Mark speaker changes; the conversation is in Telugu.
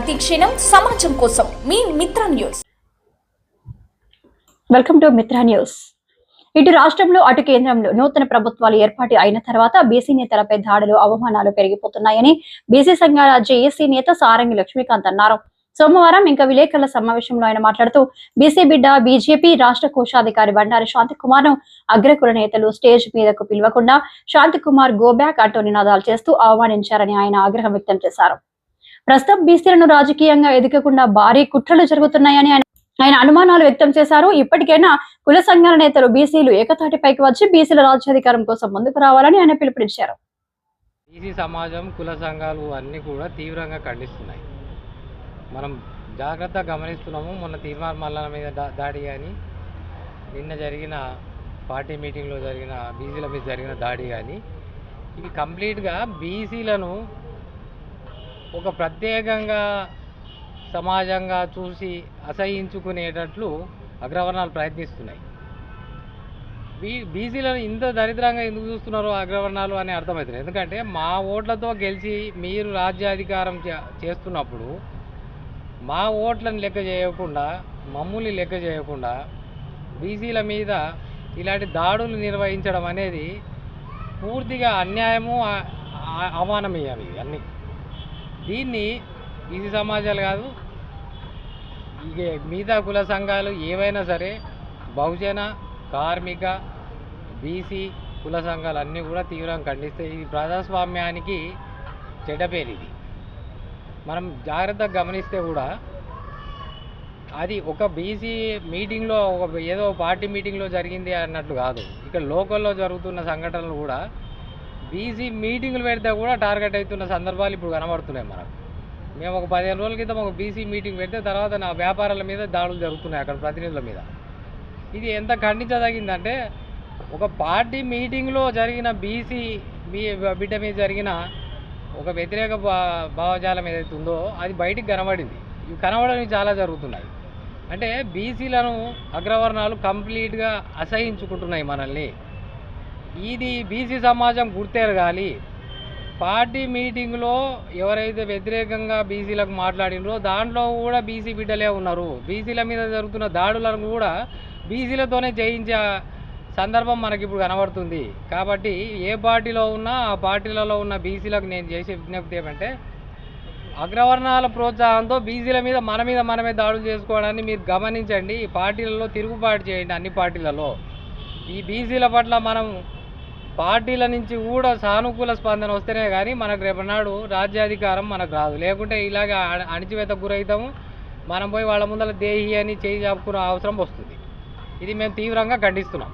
Speaker 1: ప్రతిక్షణం సమాజం కోసం. మీ Mitra news.
Speaker 2: Welcome to Mitra news. ఇటు రాష్ట్రంలో అటు కేంద్రంలో నూతన ప్రభుత్వాలు ఏర్పాటు అయిన తర్వాత బీసీ నేతలపై దాడులు అవమానాలు పెరిగిపోతున్నాయని బీసీ సంఘాల జేఏసీ నేత సారంగి లక్ష్మీకాంత్ అన్నారు. సోమవారం ఇంకా విలేకరుల సమావేశంలో ఆయన మాట్లాడుతూ బీసీ బిడ్డ బీజేపీ రాష్ట్ర కోశాధికారి బండారి శాంతికుమార్ను అగ్రకుల నేతలు స్టేజ్ మీదకు పిలవకుండా శాంతికుమార్ గోబ్యాక్ అంటూ నినాదాలు చేస్తూ అవమానించారని ఆయన ఆగ్రహం వ్యక్తం చేశారు. ప్రస్తుతం బీసీలను రాజకీయంగా ఎదగకుండా భారీ కుట్రలు జరుగుతున్నాయని ఆయన ఆయన అనుమానాలు వ్యక్తం చేశారు. ఇప్పటికైనా కుల సంఘాల నేతలు బీసీలు ఏకతాటిపైకి వచ్చి బీసీల రాజ్యాధికారం కోసం ముందుకు రావాలని ఆయన పిలుపునిచ్చారు.
Speaker 3: బీసీ సమాజం కుల సంఘాలు అన్నీ కూడా తీవ్రంగా ఖండిస్తున్నాయి. మనం జాగ్రత్తగా గమనిస్తున్నాము. మొన్న తీర్మాన మల్లన మీద దాడి కానీ నిన్న జరిగిన పార్టీ మీటింగ్లో జరిగిన బీసీల మీద జరిగిన దాడి కానీ ఇవి కంప్లీట్గా బీసీలను ఒక ప్రత్యేకంగా సమాజంగా చూసి అసహించుకునేటట్లు అగ్రవర్ణాలు ప్రయత్నిస్తున్నాయి. బీ బీసీలను ఇంత దరిద్రంగా ఎందుకు చూస్తున్నారో అగ్రవర్ణాలు అని అర్థమవుతుంది ఎందుకంటే మా ఓట్లతో గెలిచి మీరు రాజ్యాధికారం చే- చేస్తున్నప్పుడు మా ఓట్లను లెక్క చేయకుండా మమ్మల్ని లెక్క చేయకుండా బీసీల మీద ఇలాంటి దాడులు నిర్వహించడం అనేది పూర్తిగా అన్యాయము ఆ- అన్నీ. దీన్ని ఇది సమాజాలు కాదు ఇక మిగతా కుల సంఘాలు ఏవైనా సరే బహుజన కార్మిక బీసీ కుల సంఘాలు అన్నీ కూడా తీవ్రంగా ఖండిస్తాయి ఇది ప్రజాస్వామ్యానికి చెడ్డ పేరు ఇది. మనం జాగ్రత్తగా గమనిస్తే కూడా అది ఒక బీసీ మీటింగ్లో ఒక ఏదో పార్టీ మీటింగ్లో జరిగింది అన్నట్లు కాదు. ఇక్కడ లోకల్లో జరుగుతున్న సంఘటనలు కూడా బీసీ మీటింగులు పెడితే కూడా టార్గెట్ అవుతున్న సందర్భాలు ఇప్పుడు కనబడుతున్నాయి మనకు. మేము ఒక పదిహేను రోజుల క్రితం ఒక బీసీ మీటింగ్ పెడితే తర్వాత నా వ్యాపారాల మీద దాడులు జరుగుతున్నాయి అక్కడ ప్రతినిధుల మీద. ఇది ఎంత ఖండించదగిందంటే ఒక పార్టీ మీటింగ్లో జరిగిన బీసీ మీ బిడ్డ మీద జరిగిన ఒక వ్యతిరేక భావజాలం ఏదైతే ఉందో అది బయటికి కనబడింది. ఇవి కనబడని చాలా జరుగుతున్నాయి. అంటే బీసీలను అగ్రవర్ణాలు కంప్లీట్గా అసహించుకుంటున్నాయి మనల్ని. ఇది బీసీ సమాజం గుర్తెరగాలి. పార్టీ మీటింగ్లో ఎవరైతే వ్యతిరేకంగా బీసీలకు మాట్లాడినరో దాంట్లో కూడా బీసీ బిడ్డలే ఉన్నారు. బీసీల మీద జరుగుతున్న దాడులను కూడా బీసీలతోనే జయించే సందర్భం మనకి ఇప్పుడు కనబడుతుంది. కాబట్టి ఏ పార్టీలో ఉన్నా ఆ పార్టీలలో ఉన్న బీసీలకు నేను చేసే విజ్ఞప్తి ఏమంటే అగ్రవర్ణాల ప్రోత్సాహంతో బీసీల మీద మన మీద మనమే దాడులు చేసుకోవడాన్ని మీరు గమనించండి. ఈ పార్టీలలో తిరుగుబాటు చేయండి అన్ని పార్టీలలో. ఈ బీసీల పట్ల మనం పార్టీల నుంచి కూడా సానుకూల స్పందన వస్తేనే కానీ మనకు రేపనాడు రాజ్యాధికారం మనకు రాదు. లేకుంటే ఇలాగ అణ- గురవుతాము మనం పోయి వాళ్ళ ముందర దేహి అని చేయి చాపుకునే అవసరం వస్తుంది. ఇది మేము తీవ్రంగా ఖండిస్తున్నాం.